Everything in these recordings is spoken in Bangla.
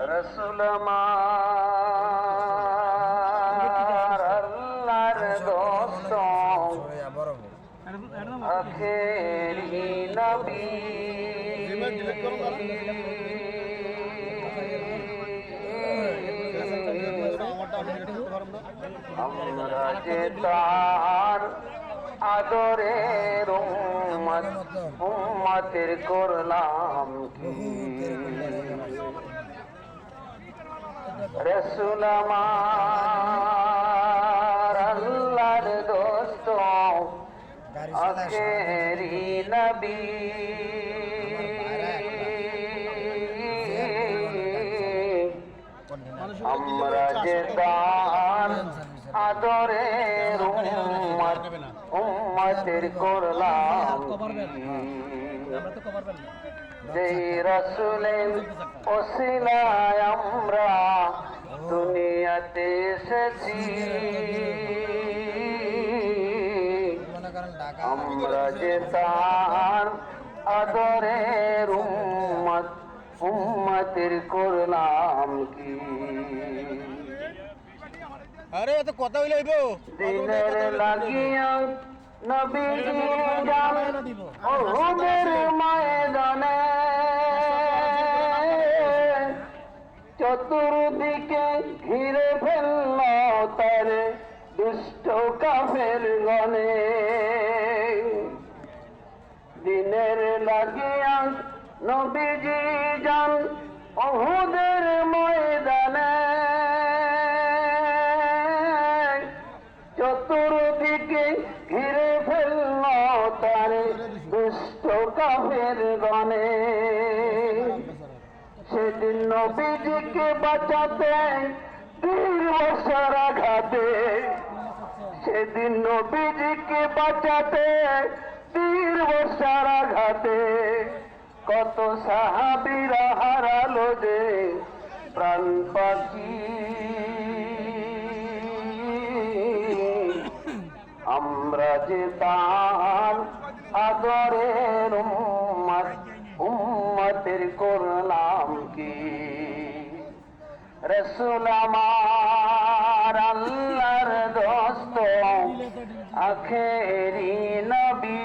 রসুল আল্লাহর দোস্ত আখেরি তার আদরের উম্মত উম্মতের করলাম কি? রসুল আল্লাহর দোস্ত আখেরি নবী আমরা যে তার আদরের উম্মত উম্মতের করলাম? যেই রসুলের ওসিলায় আমরা এসেছি আমরা যে তার আদরের উম্মত উম্মতের করলাম কি আরে এত কথা হইলে হইব দিনের লাগিয়া যান ওহুদের ময়দানে চতুর্দিকে ঘিরে ফেলল তার দুষ্ট কাফের গনে দিনের লাগিয়া নবীজি যান ওহুদের ময়দানে। চতুর্দিকে ঘিরে ফেলল তার দুষ্ট কাফের গনে নবীজিকে বাঁচাতে তীর বসার আঘাতে সেদিন নবীজিকে বাঁচাতে তীর বসার আঘাতে কত সাহাবিরা হারালো যে প্রাণ পাখি। আমরা যে তার রসুল আমার দোস্ত, আখেরি নবী।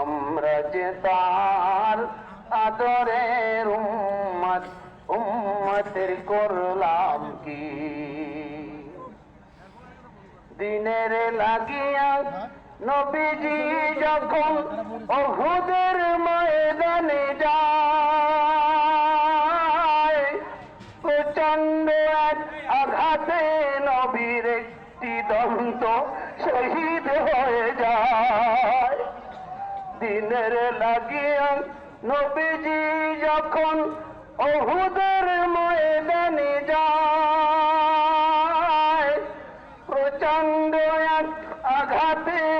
আমরা যে তার আদরের উম্মত, উম্মতের করলাম কি? দিনের লাগিয়া নবীজি যখন অহুদের ময়দানে যায় প্রচণ্ড এক আঘাতে নবীর একটি দন্ত শহীদ হয়ে যায়। দিনের লাগিয়া নবীজি যখন অহুদের ময়দানে যায় প্রচণ্ড এক আঘাতে